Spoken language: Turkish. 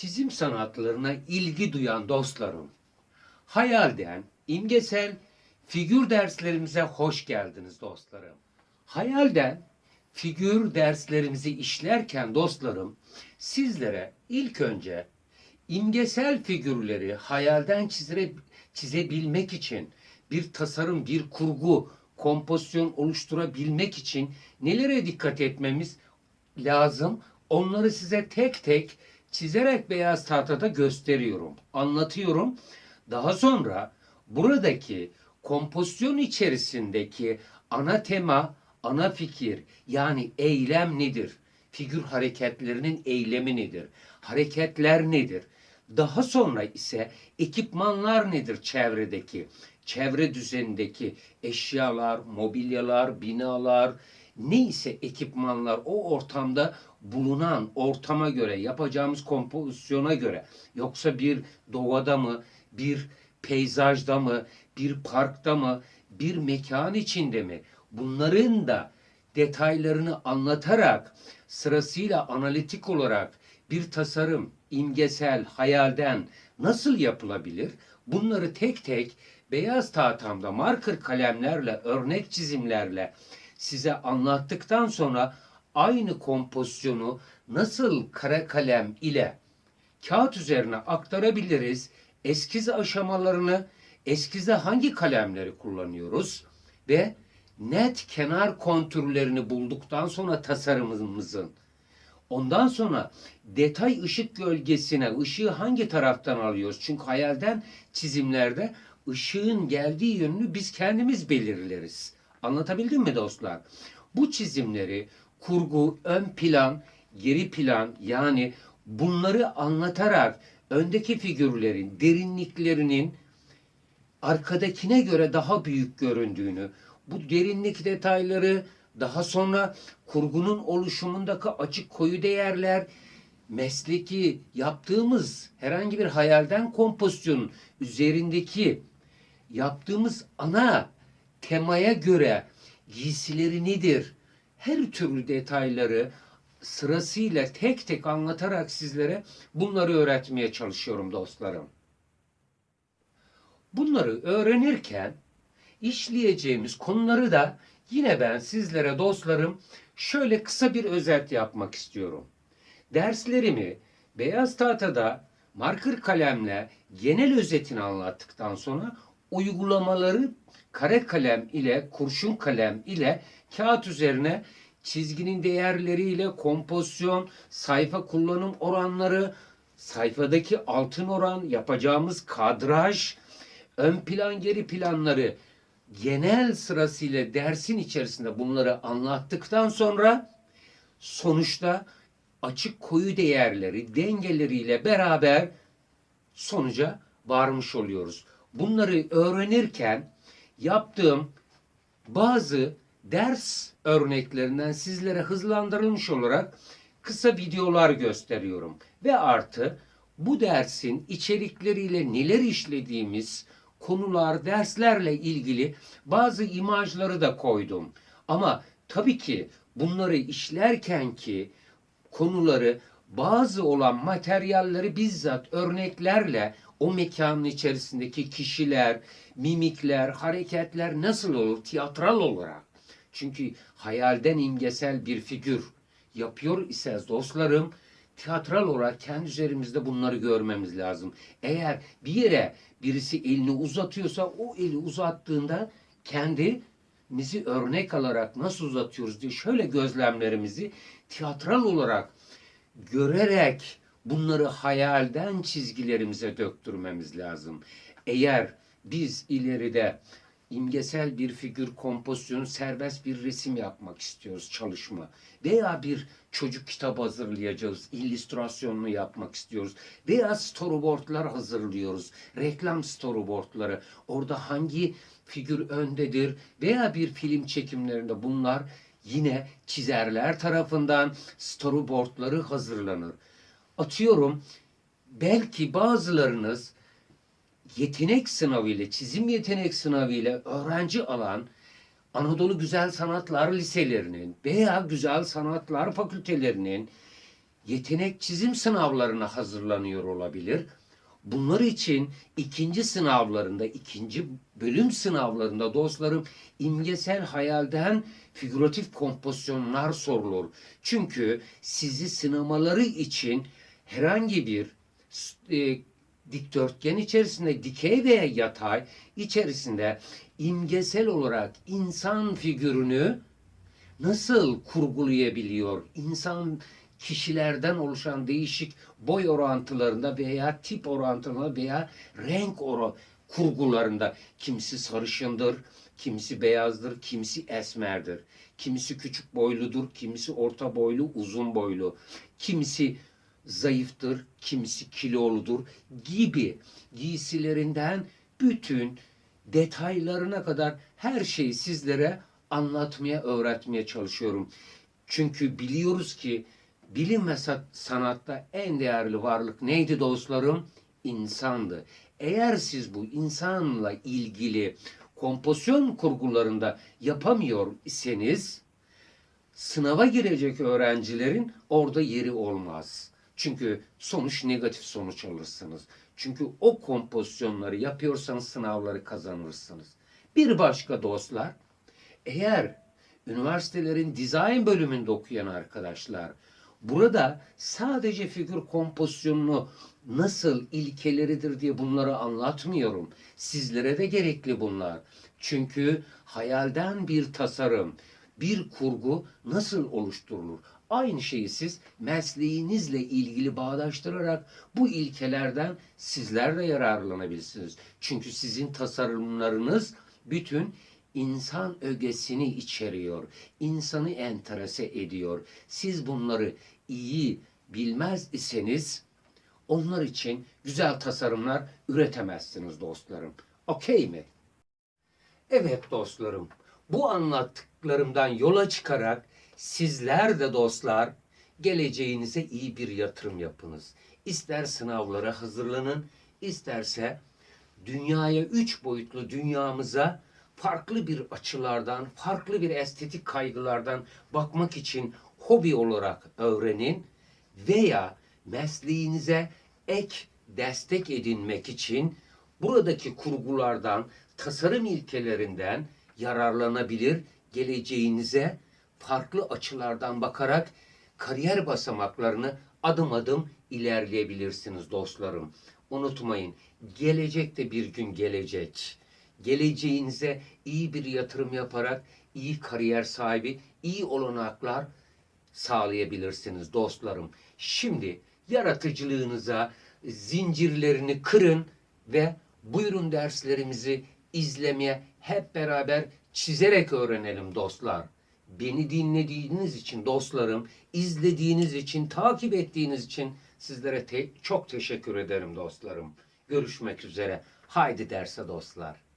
Çizim sanatlarına ilgi duyan dostlarım, hayalden imgesel figür derslerimize hoş geldiniz dostlarım. Hayalden figür derslerimizi işlerken dostlarım, sizlere ilk önce imgesel figürleri hayalden çizire, çizebilmek için bir tasarım, bir kurgu, kompozisyon oluşturabilmek için nelere dikkat etmemiz lazım? Onları size tek tek çizerek beyaz tahtada gösteriyorum, anlatıyorum. Daha sonra buradaki kompozisyon içerisindeki ana tema, ana fikir yani eylem nedir? Figür hareketlerinin eylemi nedir? Hareketler nedir? Daha sonra ise ekipmanlar nedir çevredeki? Çevre düzenindeki eşyalar, mobilyalar, binalar, neyse ekipmanlar o ortamda bulunan ortama göre, yapacağımız kompozisyona göre yoksa bir doğada mı, bir peyzajda mı, bir parkta mı, bir mekan içinde mi? Bunların da detaylarını anlatarak sırasıyla analitik olarak bir tasarım, imgesel, hayalden nasıl yapılabilir? Bunları tek tek beyaz tahtamda marker kalemlerle, örnek çizimlerle size anlattıktan sonra aynı kompozisyonu nasıl kara kalem ile kağıt üzerine aktarabiliriz? Eskiz aşamalarını, eskize hangi kalemleri kullanıyoruz ve net kenar kontürlerini bulduktan sonra tasarımımızın Ondan sonra detay ışık gölgesine ışığı hangi taraftan alıyoruz? Çünkü hayalden çizimlerde ışığın geldiği yönünü biz kendimiz belirleriz. Anlatabildim mi dostlar? Bu çizimleri kurgu, ön plan, geri plan yani bunları anlatarak öndeki figürlerin derinliklerinin arkadakine göre daha büyük göründüğünü, bu derinlik detayları daha sonra kurgunun oluşumundaki açık koyu değerler, mesleki yaptığımız herhangi bir hayalden kompozisyonun üzerindeki yaptığımız ana temaya göre giysileri nedir? Her türlü detayları sırasıyla tek tek anlatarak sizlere bunları öğretmeye çalışıyorum dostlarım. Bunları öğrenirken işleyeceğimiz konuları da yine ben sizlere dostlarım şöyle kısa bir özet yapmak istiyorum. Derslerimi beyaz tahtada marker kalemle genel özetini anlattıktan sonra uygulamaları kare kalem ile kurşun kalem ile kağıt üzerine çizginin değerleriyle kompozisyon, sayfa kullanım oranları, sayfadaki altın oran, yapacağımız kadraj, ön plan geri planları genel sırasıyla dersin içerisinde bunları anlattıktan sonra sonuçta açık koyu değerleri dengeleriyle beraber sonuca varmış oluyoruz. Bunları öğrenirken yaptığım bazı ders örneklerinden sizlere hızlandırılmış olarak kısa videolar gösteriyorum. Ve artı bu dersin içerikleriyle neler işlediğimiz konular, derslerle ilgili bazı imajları da koydum. Ama tabii ki bunları işlerken ki konuları bazı olan materyalleri bizzat örneklerle o mekanın içerisindeki kişiler, mimikler, hareketler nasıl olur tiyatral olarak. Çünkü hayalden imgesel bir figür yapıyor ise dostlarım tiyatral olarak kendi üzerimizde bunları görmemiz lazım. Eğer bir yere birisi elini uzatıyorsa o eli uzattığında kendimizi örnek alarak nasıl uzatıyoruz diye şöyle gözlemlerimizi tiyatral olarak görerek bunları hayalden çizgilerimize döktürmemiz lazım. Eğer biz ileride imgesel bir figür kompozisyonu serbest bir resim yapmak istiyoruz çalışma. Veya bir çocuk kitabı hazırlayacağız illüstrasyonunu yapmak istiyoruz. Veya storyboardlar hazırlıyoruz reklam storyboardları. Orada hangi figür öndedir? Veya bir film çekimlerinde bunlar yine çizerler tarafından storyboardları hazırlanır. Atıyorum belki bazılarınız yetenek sınavı ile, çizim yetenek sınavı ile öğrenci alan Anadolu Güzel Sanatlar Liselerinin veya Güzel Sanatlar Fakültelerinin yetenek çizim sınavlarına hazırlanıyor olabilir. Bunlar için ikinci sınavlarında, ikinci bölüm sınavlarında dostlarım imgesel hayalden figüratif kompozisyonlar sorulur. Çünkü sizi sınamaları için herhangi bir e, dikdörtgen içerisinde dikey veya yatay içerisinde imgesel olarak insan figürünü nasıl kurgulayabiliyor? İnsan kişilerden oluşan değişik boy orantılarında veya tip orantılarında veya renk ora kurgularında kimisi sarışındır, kimisi beyazdır, kimisi esmerdir. Kimisi küçük boyludur, kimisi orta boylu, uzun boylu. Kimisi zayıftır, kimisi kiloludur gibi giysilerinden bütün detaylarına kadar her şeyi sizlere anlatmaya, öğretmeye çalışıyorum. Çünkü biliyoruz ki bilim ve sa- sanatta en değerli varlık neydi dostlarım? İnsandı. Eğer siz bu insanla ilgili kompozisyon kurgularında yapamıyor iseniz sınava girecek öğrencilerin orada yeri olmaz. Çünkü sonuç negatif sonuç alırsınız. Çünkü o kompozisyonları yapıyorsanız sınavları kazanırsınız. Bir başka dostlar, eğer üniversitelerin dizayn bölümünde okuyan arkadaşlar burada sadece figür kompozisyonunu nasıl ilkeleridir diye bunları anlatmıyorum. Sizlere de gerekli bunlar. Çünkü hayalden bir tasarım, bir kurgu nasıl oluşturulur? Aynı şeyi siz mesleğinizle ilgili bağdaştırarak bu ilkelerden sizler de yararlanabilirsiniz. Çünkü sizin tasarımlarınız bütün insan ögesini içeriyor. İnsanı enterese ediyor. Siz bunları iyi bilmez iseniz onlar için güzel tasarımlar üretemezsiniz dostlarım. Okey mi? Evet dostlarım, bu anlattıklarımdan yola çıkarak sizler de dostlar geleceğinize iyi bir yatırım yapınız. İster sınavlara hazırlanın, isterse dünyaya üç boyutlu dünyamıza farklı bir açılardan, farklı bir estetik kaygılardan bakmak için hobi olarak öğrenin veya mesleğinize ek destek edinmek için buradaki kurgulardan, tasarım ilkelerinden yararlanabilir, geleceğinize farklı açılardan bakarak kariyer basamaklarını adım adım ilerleyebilirsiniz dostlarım. Unutmayın, gelecek de bir gün gelecek. Geleceğinize iyi bir yatırım yaparak iyi kariyer sahibi, iyi olanaklar sağlayabilirsiniz dostlarım. Şimdi yaratıcılığınıza zincirlerini kırın ve buyurun derslerimizi izlemeye hep beraber çizerek öğrenelim dostlar. Beni dinlediğiniz için dostlarım, izlediğiniz için, takip ettiğiniz için sizlere te- çok teşekkür ederim dostlarım. Görüşmek üzere. Haydi derse dostlar.